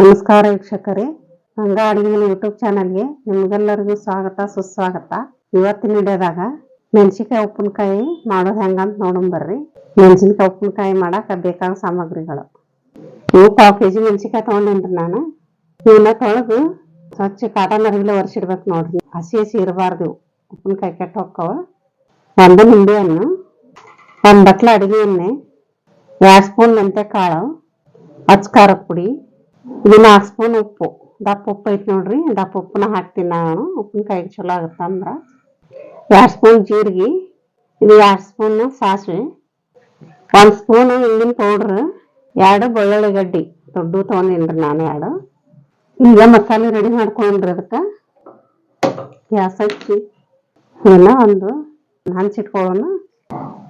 ನಮಸ್ಕಾರ ವೀಕ್ಷಕರೇ. ಹಂಗ ಅಡಿಗೆ ಯೂಟ್ಯೂಬ್ ಚಾನಲ್ಗೆ ನಿಮ್ಗೆಲ್ಲರಿಗೂ ಸ್ವಾಗತ, ಸುಸ್ವಾಗತ. ಇವತ್ತಿನ ವಿಡಿಯೋದಾಗ ಮೆಣಸಿನ್ಕಾಯಿ ಉಪ್ಪಿನಕಾಯಿ ಮಾಡೋದು ಹೆಂಗಂತ ನೋಡೋಣ ಬರ್ರಿ. ಮೆಣಸಿನ್ಕಾಯಿ ಉಪ್ಪಿನಕಾಯಿ ಮಾಡಾಕ ಬೇಕಾದ ಸಾಮಗ್ರಿಗಳು. ಇವು ಪಾವ್ ಕೆ ಜಿ ಮೆಣಸಿನ್ಕಾಯಿ ತೊಗೊಂಡೇನ್ರಿ ನಾನು. ಇವನ್ನ ತೊಳೆದು ಸ್ವಚ್ಛ ಕಾಟನ್ ಅರಿವಿಲೆ ಒರೆಸಿಡ್ಬೇಕು ನೋಡ್ರಿ. ಹಸಿ ಹಸಿ ಇರಬಾರ್ದು ಉಪ್ಪಿನಕಾಯಿ ಕೆಟ್ಟ ಹೋಕ್ಕವ. ಒಂದು ನಿಂಬೆ ಹಣ್ಣು, ಒಂದು ಬಟ್ಲ ಅಡಿಗೆ ಎಣ್ಣೆ, ಎರಡು ಸ್ಪೂನ್ ಮೆಂತ್ಯ ಕಾಳು ಹಚ್ ಖಾರದ ಪುಡಿ ಇದು ನಾಲ್ಕು ಸ್ಪೂನ್ ಉಪ್ಪು. ದಪ್ಪ ಉಪ್ಪು ಐತಿ ನೋಡ್ರಿ, ದಪ್ಪ ಉಪ್ಪನ್ನ ಹಾಕ್ತೀನಿ ನಾನು. ಉಪ್ಪಿನಕಾಯಿಗೆ ಚಲೋ ಆಗುತ್ತೆ ಅಂದ್ರೆ. ಎರಡು ಸ್ಪೂನ್ ಜೀರಿಗೆ, ಇದು ಎರಡು ಸ್ಪೂನ್ ಸಾಸಿವೆ, ಒಂದು ಸ್ಪೂನು ಹಿಂದಿನ ಪೌಡ್ರ್ ಎರಡು ಬೆಳ್ಳುಳ್ಳಿ ಗಡ್ಡಿ ದೊಡ್ಡ ತೊಗೊಂಡಿನ್ರಿ ನಾನು ಎರಡು. ಈಗ ಮಸಾಲೆ ರೆಡಿ ಮಾಡ್ಕೊಂಡ್ರಿ ಅದಕ್ಕೆ. ಗ್ಯಾಸ್ ಹಚ್ಚಿ. ಇವನ್ನ ಒಂದು ಹಂಚಿಟ್ಕೊಳ್ಳೋಣ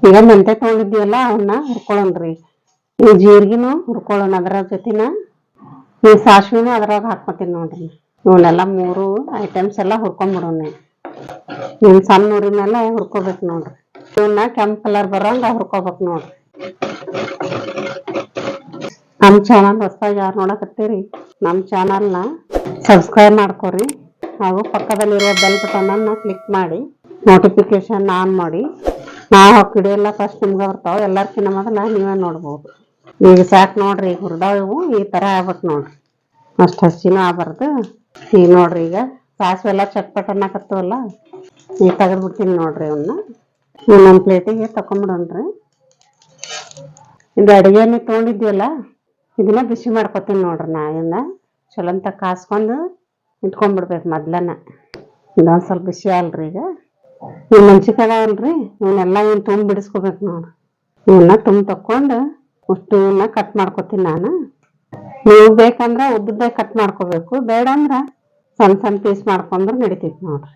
ಈಗ ಮೆಂತೆ ತೊಗೊಂಡಿದ್ದೀವಲ್ಲ, ಅವನ್ನ ಹುರ್ಕೊಳ್ಳೋಣ್ರಿ ಈ ಜೀರಿಗೆನೂ ಹುರ್ಕೊಳ್ಳೋಣ ಅದರ ಜೊತೆನ. ಈ ಸಾಸಿವೆನೂ ಅದ್ರಾಗ ಹಾಕ್ಕೊತೀನಿ ನೋಡ್ರಿ. ಇವನ್ನೆಲ್ಲ ಮೂರು ಐಟಮ್ಸ್ ಎಲ್ಲ ಹುರ್ಕೊಂಡ್ಬಿಡೋಣ ನಿಮ್ಮ ಸಣ್ಣ ಊರಿನೆಲ್ಲ ಹುರ್ಕೋಬೇಕು ನೋಡ್ರಿ. ಇವನ್ನ ಕೆಂಪ್ ಕಲರ್ ಬರೋಂಗ ಹುರ್ಕೋಬೇಕು ನೋಡ್ರಿ. ನಮ್ಮ ಚಾನಲ್ ಹೊಸದಾಗಿ ಯಾರು ನೋಡಕತ್ತೀರಿ ನಮ್ಮ ಚಾನಲ್ನ ಸಬ್ಸ್ಕ್ರೈಬ್ ಮಾಡ್ಕೊರಿ. ಹಾಗೂ ಪಕ್ಕದಲ್ಲಿರೋ ಬೆಲ್ ಬಟನನ್ನು ಕ್ಲಿಕ್ ಮಾಡಿ ನೋಟಿಫಿಕೇಶನ್ ಆನ್ ಮಾಡಿ. ನಾವು ಹಾಕೋ ವಿಡಿಯೋ ಎಲ್ಲ ಫಸ್ಟ್ ನಿಮ್ಗೆ ಬರ್ತಾವೆ, ಎಲ್ಲರ್ಕಿನ್ನ ಮೊದಲ ನೀವೇ ನೋಡ್ಬೋದು. ಈಗ ಸಾಕು ನೋಡ್ರಿ ಈಗ ಹುರಿದಾವ, ಈ ಥರ ಆಗ್ಬೇಕು ನೋಡ್ರಿ. ಅಷ್ಟು ಹಸಿನೂ ಆಗ್ಬಾರ್ದು. ಈಗ ನೋಡ್ರಿ, ಈಗ ಸಾಸಿವೆ ಎಲ್ಲ ಚಟ್ಪಟ್ ಅನ್ನಕತ್ತವಲ್ಲ, ಈಗ ತೆಗೆದ್ಬಿಡ್ತೀನಿ ನೋಡ್ರಿ ಇವನ್ನ ಇನ್ನೊಂದು ಪ್ಲೇಟಿಗೆ ತಕೊಂಬಿಡೋಣ್ರಿ. ಇದು ಅಡುಗೆನೇ ತೊಗೊಂಡಿದ್ವಲ್ಲ ಇದನ್ನ ಬಿಸಿ ಮಾಡ್ಕೊತೀನಿ ನೋಡ್ರಿ ನಾ ಇದನ್ನ ಚಲೋ ಕಾಸ್ಕೊಂಡು ಇಟ್ಕೊಂಡ್ಬಿಡ್ಬೇಕು ಮೊದ್ಲನ. ಇದೊಂದು ಸ್ವಲ್ಪ ಬಿಸಿ ಅಲ್ರಿ ಈಗ. ಇವು ಮೆಣ್ಸಿನ್ಕಾಯಿ ಅಲ್ರಿ ಇವನ್ನೆಲ್ಲ ಇವ್ನ ತುಂಬ ಬಿಡಿಸ್ಕೋಬೇಕು ನೋಡ್ರಿ. ಇವನ್ನ ತುಂಬ ತಕ್ಕೊಂಡು ಅಷ್ಟು ಇವನ್ನ ಕಟ್ ಮಾಡ್ಕೊತೀನಿ ನಾನು ನೀವು ಬೇಕಂದ್ರ ಉದ್ದದಾಗ ಕಟ್ ಮಾಡ್ಕೋಬೇಕು ಬೇಡ ಅಂದ್ರ ಸಣ್ಣ ಸಣ್ಣ ಪೀಸ್ ಮಾಡ್ಕೊಂಡ್ರೆ ನಡಿತೈತಿ ನೋಡ್ರಿ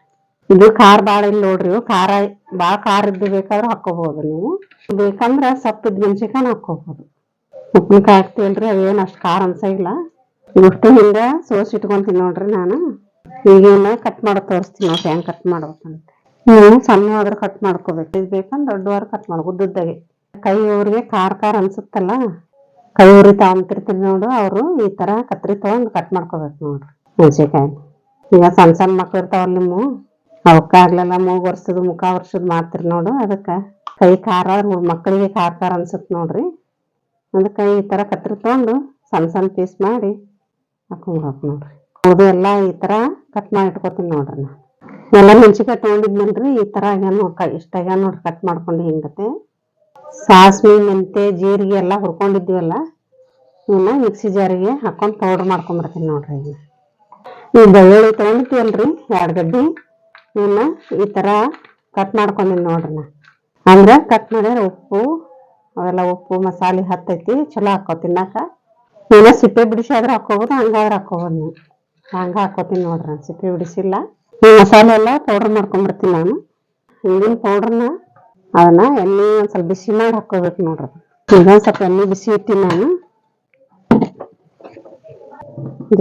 ಇದು ಖಾರ ಭಾಳ ಇಲ್ಲ ನೋಡ್ರಿ ಇವು ಖಾರ ಭಾಳ ಖಾರ ಇದ್ದು ಬೇಕಾದ್ರೆ ಹಾಕೋಬಹುದು ನೀವು ಬೇಕಂದ್ರ ಸಪ್ಪದ ಮೆಣಸಿನ್ಕಾಯಿ ಹಾಕೋಬಹುದು ಉಪ್ಪಿನಕಾಯಿ ಹಾಕ್ತೀವಲ್ರಿ ಅವೇನು ಅಷ್ಟು ಖಾರ ಅನ್ಸಂಗಿಲ್ಲ ಇಷ್ಟು ಹಿಂಗ ಸೋಸಿ ಇಟ್ಕೊಂತೀನಿ ನೋಡ್ರಿ ನಾನು ಈಗ ಇವನ್ನ ಕಟ್ ಮಾಡೋದು ತೋರಿಸ್ತೀನಿ ನೋಡ್ರಿ ಹೆಂಗ್ ಕಟ್ ಮಾಡ್ಬೇಕಂತ ನೀವು ಸಣ್ಣ ಆದ್ರೆ ಕಟ್ ಮಾಡ್ಕೋಬೇಕು ಇದು ಬೇಕಂದ್ರೆ ದೊಡ್ಡವಾರ ಕಟ್ ಮಾಡ್ಕೊ ಉದ್ದುದ್ದಾಗೆ ಕೈ ಅವ್ರಿಗೆ ಖಾರ ಖಾರ ಅನ್ಸುತ್ತಲ್ಲ ಕೈ ಉರಿ ತಗೊಂತಿರ್ತೀರಿ ನೋಡು, ಅವರು ಈ ತರ ಕತ್ರಿ ತಗೊಂಡು ಕಟ್ ಮಾಡ್ಕೋಬೇಕು ನೋಡ್ರಿ ಮೆಣಸಿನ್ಕಾಯಿ. ಈಗ ಸಣ್ಣ ಸಣ್ಣ ಮಕ್ಳು ಇರ್ತಾವಲ್ಲ ನಿಮ್ಮ ಅವಕ್ಕೆ ಆಗ್ಲೆಲ್ಲ ಮೂಗು ವರ್ಷದ ಮುಖ ವರ್ಷದ ಮಾಡ್ತೀರಿ ನೋಡು ಅದಕ್ಕೆ. ಕೈ ಖಾರ ಮಕ್ಕಳಿಗೆ ಖಾರ ಖಾರ ಅನ್ಸುತ್ತೆ ನೋಡ್ರಿ. ಅದಕ್ಕೆ ಈ ತರ ಕತ್ರಿ ತಗೊಂಡು ಸಣ್ಣ ಸಣ್ಣ ಪೀಸ್ ಮಾಡಿ ಹಾಕೊಂಡ್ಬೇಕು ನೋಡ್ರಿ. ಅದು ಎಲ್ಲ ಈ ತರ ಕಟ್ ಮಾಡಿ ಇಟ್ಕೋತೀನಿ ನೋಡ್ರಿ ಎಲ್ಲ ಮೆಣಸಿನ್ಕಾಯಿ ತೊಗೊಂಡಿದ್ನಲ್ರಿ ಈ ತರ ಆಗ್ಯಾನ ನೋಡ್ಕ ಇಷ್ಟ ಆಗ್ಯಾನ ನೋಡ್ರಿ ಕಟ್ ಮಾಡ್ಕೊಂಡು ಹಿಂಗತೆ. ಸಾಸಿವೆ, ಮೆಂತೆ, ಜೀರಿಗೆ ಎಲ್ಲ ಹುರ್ಕೊಂಡಿದ್ವಲ್ಲ ಇವನ್ನ ಮಿಕ್ಸಿ ಜಾರಿಗೆ ಹಾಕೊಂಡು ಪೌಡ್ರ್ ಮಾಡ್ಕೊಂಬರ್ತೀನಿ ನೋಡ್ರಿ ಈಗ ಈ ಬೆಳ್ಳುಳ್ಳಿ ತೊಗೊಂಡಿದ್ವಲ್ರಿ ಎರಡು ಗಡ್ಡಿ ಇವನ್ನ ಈ ಥರ ಕಟ್ ಮಾಡ್ಕೊಂಡಿನಿ ನೋಡ್ರಿ ನಾ ಅಂದ್ರೆ ಕಟ್ ಮಾಡಿದ್ರೆ ಉಪ್ಪು, ಅವೆಲ್ಲ ಉಪ್ಪು, ಮಸಾಲೆ ಹತ್ತೈತಿ, ಚಲೋ ಹಾಕೋ ತಿನ್ನಾಕ. ಇವನ್ನ ಸಿಪ್ಪೆ ಬಿಡಿಸಿ ಆದ್ರೆ ಹಾಕೋಬೋದು ಹಂಗಾದ್ರೆ ಹಾಕೋಬೋದು ನೀವು. ಹಂಗೆ ಹಾಕೋತೀನಿ ನೋಡ್ರಿ ನಾನು, ಸಿಪ್ಪೆ ಬಿಡಿಸಿಲ್ಲ. ಈ ಮಸಾಲೆ ಎಲ್ಲ ಪೌಡ್ರ್ ಮಾಡ್ಕೊಂಡ್ಬಿಡ್ತೀನಿ ನಾನು. ಹಿಂದಿನ ಪೌಡರ್ನ ಅದನ್ನ ಎಣ್ಣೆ ಒಂದ್ ಸ್ವಲ್ಪ ಬಿಸಿ ಮಾಡಿ ಹಾಕೋಬೇಕು ನೋಡ್ರಿ. ಈಗ ಸ್ವಲ್ಪ ಎಣ್ಣೆ ಬಿಸಿ ಇಟ್ಟಿನಿ ನಾನು.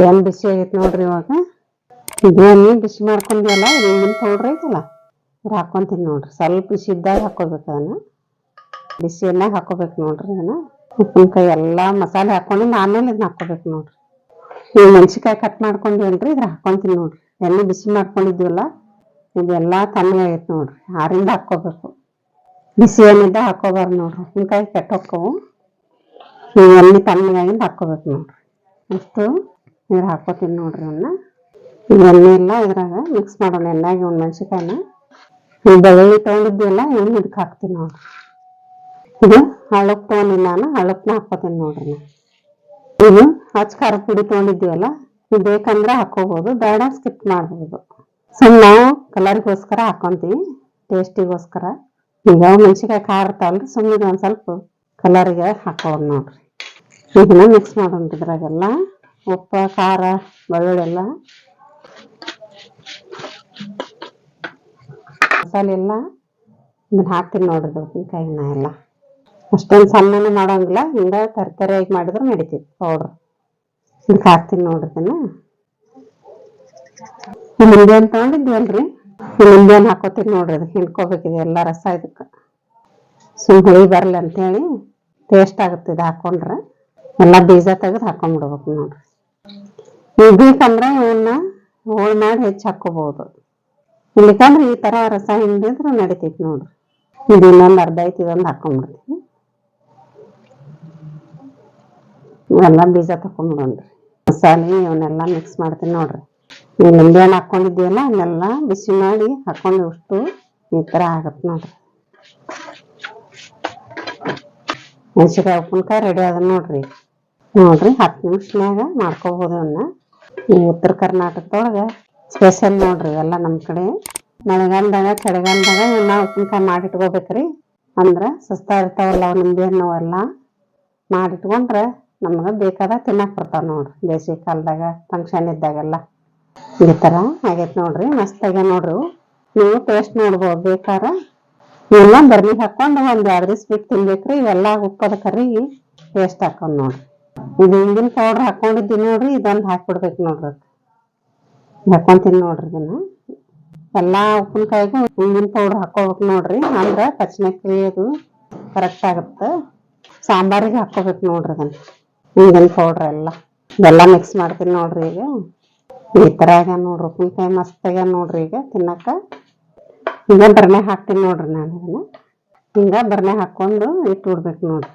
ಎಣ್ಣೆ ಬಿಸಿ ಆಗೈತೆ ನೋಡ್ರಿ ಇವಾಗ. ಇದು ಎಣ್ಣೆ ಬಿಸಿ ಮಾಡ್ಕೊಂಡ್ವಲ್ಲ, ಇದು ಹಿಂದಿನ ಪೌಡರ್ ಐತಲ್ಲ ಇದು ಹಾಕೊಂತೀನಿ ನೋಡ್ರಿ. ಸ್ವಲ್ಪ ಬಿಸಿ ಇದ್ದಾಗ ಹಾಕೋಬೇಕು ಅದನ್ನ. ಬಿಸಿ ಎಣ್ಣೆ ಹಾಕೋಬೇಕು ನೋಡ್ರಿ ಇದನ್ನ. ಉಪ್ಪಿನಕಾಯಿ ಎಲ್ಲ ಮಸಾಲೆ ಹಾಕೊಂಡು ಆಮೇಲೆ ಇದನ್ನ ಹಾಕೋಬೇಕು ನೋಡ್ರಿ. ಈ ಮೆಣಸಿನ್ಕಾಯಿ ಕಟ್ ಮಾಡ್ಕೊಂಡಿವಲ್ರಿ ಇದ್ರ ಹಾಕೊಂತೀನಿ ನೋಡ್ರಿ. ಎಣ್ಣೆ ಬಿಸಿ ಮಾಡ್ಕೊಂಡಿದ್ವಲ್ಲ, ಇದೆಲ್ಲ ತಣ್ಣಗಾಗೈತೆ ನೋಡ್ರಿ. ಆರಿಂದ ಹಾಕೋಬೇಕು. ಬಿಸಿ ಏನಿದ್ದ ಹಾಕೋಬಾರ್ದು ನೋಡ್ರಿ. ಹಿಂಗಾಗಿ ಕೆಟ್ಟೋಕ್ಕವು ನೀವು ಎಣ್ಣೆ ತಣ್ಣಗಾಗಿಂದ ಹಾಕೋಬೇಕು ನೋಡ್ರಿ. ಇಷ್ಟು ನೀರು ಹಾಕೋತೀನಿ ನೋಡ್ರಿ ಅವನ್ನ ಎಣ್ಣೆ ಇಲ್ಲ, ಇದ್ರಾಗ ಮಿಕ್ಸ್ ಮಾಡೋಣ ಎಣ್ಣೆಗೆ ಒಂದು ಮೆಣಸಿನ್ಕಾಯಿನ. ಈ ಬೆಳ್ಳುಳ್ಳಿ ತೊಗೊಂಡಿದ್ವಲ್ಲ ಇವನ್ನ ಇದಕ್ಕೆ ಹಾಕ್ತೀನಿ ನೋಡ್ರಿ. ಇದು ಹಳಪ್ ತೊಗೊಂಡಿ ನಾನು ಹಳಪ್ನ ಹಾಕೋತೀನಿ ನೋಡ್ರಿ ಇದು ಹಚ್ಚ ಖಾರ ಪುಡಿ ತೊಗೊಂಡಿದ್ದೀವಲ್ಲ ಇದು ಬೇಕಂದ್ರೆ ಹಾಕೋಬಹುದು ಬೇಡ ಸ್ಕಿಪ್ ಮಾಡ್ಬೋದು. ಸುಮ್ಮನೆ ನಾವು ಕಲರ್ಗೋಸ್ಕರ ಹಾಕೊಂತೀವಿ ಟೇಸ್ಟಿಗೋಸ್ಕರ ಈಗ ಮೆಣಸಿನ್ಕಾಯಿ ಖಾರ ಇರ್ತಾವಲ್ರಿ ಸುಮ್ಮನೆ ಒಂದು ಸ್ವಲ್ಪ ಕಲರಿಗೆ ಹಾಕೋದು ನೋಡ್ರಿ. ಇದನ್ನ ಮಿಕ್ಸ್ ಮಾಡೋಣ ಇದ್ರಾಗೆಲ್ಲ. ಉಪ್ಪು, ಖಾರ, ಬೆಳ್ಳುಳ್ಳಿ ಎಲ್ಲ. ಮಸಾಲೆ ಎಲ್ಲ. ಇದನ್ನ ಹಾಕ್ತೀನಿ ನೋಡ್ರಿ ಉಪ್ಪಿನಕಾಯಿನ ಎಲ್ಲ. ಅಷ್ಟೊಂದು ಸಣ್ಣನೆ ಮಾಡೋಂಗಿಲ್ಲ ಹಿಂಗೆ ತರಕಾರಿಯಾಗಿ ಮಾಡಿದ್ರೆ ನಡೀತೈತಿ ಪೌಡ್ರ್ ಹಿಂಗೆ ಹಾಕ್ತೀನಿ ನೋಡ್ರಿ ಇದನ್ನ. ಈ ನಿಂಬೆ ಹಣ್ಣು ಹಾಕೋತೀನಿ ನೋಡ್ರಿ ಅದಕ್ಕೆ ಹಿಂಡ್ಕೋಬೇಕಿದೆ, ಎಲ್ಲ ರಸ ಇದಕ್ಕೆ. ಸುಮ್ ಹುಳಿ ಬರಲ್ಲ ಅಂತೇಳಿ ಟೇಸ್ಟ್ ಆಗುತ್ತೆ ಇದು ಹಾಕೊಂಡ್ರೆ. ಎಲ್ಲ ಬೀಜ ತೆಗೆದು ಹಾಕೊಂಡ್ಬಿಡ್ಬೇಕು ನೋಡ್ರಿ. ಈಗ ಬೇಕಂದ್ರೆ ಇವನ್ನ ಹೋಳು ಮಾಡಿ ಹೆಚ್ಚು ಹಾಕೋಬಹುದು ಇಲ್ಲಿಕಂದ್ರೆ ಈ ತರ ರಸ ಹಿಂಡಿದ್ರೆ ನಡಿತೈತಿ ನೋಡ್ರಿ. ಇದು ಇನ್ನೊಂದು ಅರ್ಧ ಐತಿ, ಇದೊಂದು ಹಾಕೊಂಡ್ಬಿಡ್ತೀನಿ. ಇವೆಲ್ಲ ಬೀಜ ತಕೊಂಡ್ಬಿಡೋಣ್ರಿ ಮಸಾಲೆ, ಇವನ್ನೆಲ್ಲ ಮಿಕ್ಸ್ ಮಾಡ್ತೀನಿ ನೋಡ್ರಿ. ಈ ನಿಂಬೆ ಹಣ್ಣು ಹಾಕೊಂಡಿದ್ದೀವಲ್ಲ ಅವನ್ನೆಲ್ಲ ಬಿಸಿ ಮಾಡಿ ಹಾಕೊಂಡು ಅಷ್ಟು ಈ ತರ ಆಗತ್ತೆ ನೋಡ್ರಿ. ಮೆಣಸಿನ್ಕಾಯಿ ಉಪ್ಪಿನಕಾಯಿ ರೆಡಿ ಅದ ನೋಡ್ರಿ. ನೋಡ್ರಿ, ಹತ್ತು ನಿಮಿಷನಾಗ ಮಾಡ್ಕೋಬೋದು ಅವನ್ನ ಈ ಉತ್ತರ ಕರ್ನಾಟಕದೊಳಗ ಸ್ಪೆಷಲ್ ನೋಡ್ರಿ, ಎಲ್ಲ ನಮ್ಮ ಕಡೆ. ಮಳೆಗಾಲದಾಗ, ಚಳಿಗಾಲದಾಗ ಇವನ್ನ ಉಪ್ಪಿನಕಾಯಿ ಮಾಡಿ ಇಟ್ಕೋಬೇಕ್ರಿ? ಅಂದ್ರ ಸಸ್ತಾ ಇರ್ತಾವಲ್ಲ ಅವು ನಿಂಬೆ ಹಣ್ಣು ಅವೆಲ್ಲ ಮಾಡಿಟ್ಕೊಂಡ್ರೆ ನಮ್ಗೆ ಬೇಕಾದ ತಿನ್ನಕ್ಕೆ ಬರ್ತಾವೆ ನೋಡ್ರಿ, ಬೇಸಿಗೆ ಕಾಲದಾಗ ಫಂಕ್ಷನ್ ಇದ್ದಾಗೆಲ್ಲ. ಈ ತರ ಆಗೈತೆ ನೋಡ್ರಿ, ಮಸ್ತ್ ಆಗ್ಯಾವ ನೋಡ್ರಿ. ನೀವು ಟೇಸ್ಟ್ ನೋಡ್ಬೋದು ಬೇಕಾರ ಇವೆಲ್ಲ ಬರ್ನಿ ಹಾಕೊಂಡು ಒಂದ್ ಎರಡ್ ದಿವ್ಸ ಬಿಟ್ಟು ತಿನ್ಬೇಕ್ರಿ, ಇವೆಲ್ಲ ಉಪ್ಪದ ಕರಿ ಟೇಸ್ಟ್ ಹಾಕೊಂಡ್ ನೋಡ್ರಿ. ಇದು ಹಿಂದಿನ ಪೌಡರ್ ಹಾಕೊಂಡಿದ್ದೀನಿ ನೋಡ್ರಿ, ಇದೊಂದು ಹಾಕ್ಬಿಡ್ಬೇಕು ನೋಡ್ರಿ. ಹಾಕೊಂತೀನಿ ನೋಡ್ರಿ ಇದನ್ನ. ಎಲ್ಲಾ ಉಪ್ಪಿನಕಾಯಿಗೂ ಹಿಂದಿನ ಪೌಡರ್ ಹಾಕೋಬೇಕು ನೋಡ್ರಿ, ಅಂದ್ರ ಪಚನಕ್ರಿ ಅದು ಕರೆಕ್ಟ್ ಆಗುತ್ತೆ. ಸಾಂಬಾರಿಗೆ ಹಾಕೋಬೇಕು ನೋಡ್ರಿ ಅದನ್ನ ಹಿಂದಿನ ಪೌಡ್ರ್ ಎಲ್ಲ. ಇದೆಲ್ಲ ಮಿಕ್ಸ್ ಮಾಡ್ತೀನಿ ನೋಡ್ರಿ ಈಗ. ಈ ಥರ ಆಗ್ಯ ನೋಡ್ರಿ ಉಪ್ಪಿನಕಾಯಿ ಮಸ್ತ್ ನೋಡ್ರಿ ಈಗ ತಿನ್ನಕ. ಹಿಂಗ ಬರ್ನೆ ಹಾಕ್ತೀನಿ ನೋಡ್ರಿ ನಾನು ಇದನ್ನ. ಹಿಂಗ ಬರ್ನೆ ಹಾಕ್ಕೊಂಡು ಇಟ್ಟು ಬಿಡ್ಬೇಕು ನೋಡ್ರಿ.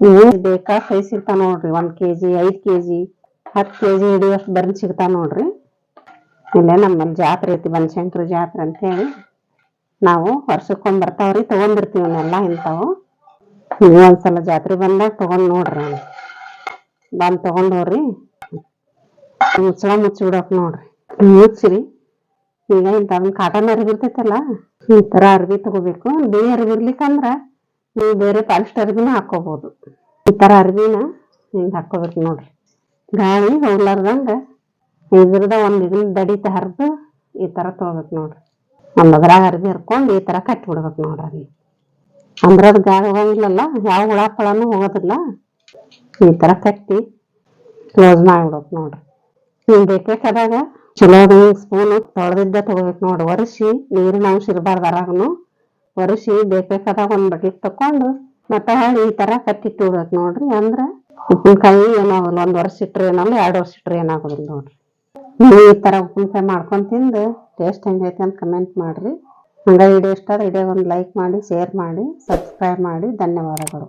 ನೀವು ಬೇಕಾ ಕೈ ಸಿಗ್ತಾವ ನೋಡ್ರಿ, ಒಂದ್ ಕೆಜಿ ಕೆ ಕೆಜಿ ಹತ್ತು ಕೆಜಿ ಹಿಡಿಯೋಷ್ಟು ಬರ್ನ್ ಸಿಗ್ತಾವ ನೋಡ್ರಿ. ಇಲ್ಲೇ ನಮ್ಮಲ್ಲಿ ಜಾತ್ರೆ ಐತಿ, ಬನಶಂಕರಿ ಜಾತ್ರೆ ಅಂತೇಳಿ. ನಾವು ವರ್ಷಕ್ಕೊಂದ್ ಬರ್ತಾವ್ರಿ, ತಗೊಂಡಿರ್ತೀವಿ ಇವನ್ನೆಲ್ಲ ಇಂಥವು. ನೀವು ಒಂದ್ಸಲ ಜಾತ್ರೆ ಬಂದಾಗ ತಗೊಂಡ್ ನೋಡ್ರಿ ಬಂದು ತೊಗೊಂಡು ಹೋಗ್ರಿ. ಮುಚ್ಚಳ ಮುಚ್ಚಿ ಬಿಡಕ್ ನೋಡ್ರಿ. ಮುಚ್ಚ್ರಿ. ಈಗ ಇಂಥದನ್ನ ಕಾಟನ್ ಅರ್ಬಿ ಇರ್ತೈತಲ್ಲ ಈ ಥರ ಅರ್ವಿ ತಗೋಬೇಕು. ಬಿಳಿ ಅರ್ಬಿ ಇರ್ಲಿಕ್ಕಂದ್ರ ನೀವು ಬೇರೆ ಪಾಲಿಸ್ಟ್ ಅರ್ಬಿನ ಹಾಕೋಬಹುದು ಈ ಥರ ಅರ್ಬಿನ ಹಿಂಗೆ ಹಾಕೋಬೇಕು ನೋಡ್ರಿ. ಗಾಳಿ ಹೋಗ್ಲಾರ್ದಂಗ ಇದ್ರದ ಒಂದು ಇದನ್ನ ದಡಿತ ಹರಿದು ಈ ಥರ ತಗೋಬೇಕು ನೋಡ್ರಿ. ನಮ್ಮ ಅದ್ರಾಗ ಅರ್ವಿ ಹರ್ಕೊಂಡು ಈ ಥರ ಕಟ್ಟಿ ಬಿಡ್ಬೇಕು ನೋಡ್ರಿ ಅಲ್ಲಿ. ಅಂದ್ರ ಅದ್ ಗಾಳಿ ಹೋಗಂಗಿಲ್ಲಲ್ಲ ಯಾವ ಹುಳ ಫಳನೂ ಹೋಗೋದಿಲ್ಲ. ಈ ಥರ ಕಟ್ಟಿ ಕ್ಲೋಸ್ ಮಾಡ್ಬಿಡ್ಬೇಕು ನೋಡ್ರಿ. ಹಿಂಗ್ ಬೇಕಾದಾಗ ಚಲೋ ಸ್ಪೂನ್ ತೊಳೆದಿದ್ದ ತಗೋಬೇಕು ನೋಡಿ. ಒರೆಸಿ ನೀರಿನ ಅಂಶ ಇರಬಾರ್ದು ಅರಾಗನು ಒರೆಸಿ ಬೇಕಾದಾಗ ಒಂದು ಬಕೆಟ್ ತಕೊಂಡು ಮತ್ತೆ ಹೊಳ್ಳಿ ಈ ತರ ಕತ್ತಿಟ್ಟು ಬಿಡ್ಬೇಕು ನೋಡ್ರಿ. ಅಂದ್ರ ಉಪ್ಪಿನಕಾಯಿ ಏನಾಗಲ್ಲ ಒಂದ್ ವರ್ಷ ಇಟ್ರೆ ಏನಲ್ಲ ಎರಡು ವರ್ಷ ಇಟ್ರೆ ಏನಾಗೋದಿಲ್ಲ ನೋಡ್ರಿ. ನೀವು ಈ ತರ ಉಪ್ಪಿನಕಾಯಿ ಮಾಡ್ಕೊಂಡು ತಿಂದು ಟೇಸ್ಟ್ ಹೆಂಗೈತೆ ಅಂತ ಕಮೆಂಟ್ ಮಾಡ್ರಿ. ಹಂಗ ವಿಡಿಯೋ ಇಷ್ಟ ವಿಡಿಯೋ ಒಂದು ಲೈಕ್ ಮಾಡಿ ಶೇರ್ ಮಾಡಿ ಸಬ್ಸ್ಕ್ರೈಬ್ ಮಾಡಿ. ಧನ್ಯವಾದಗಳು.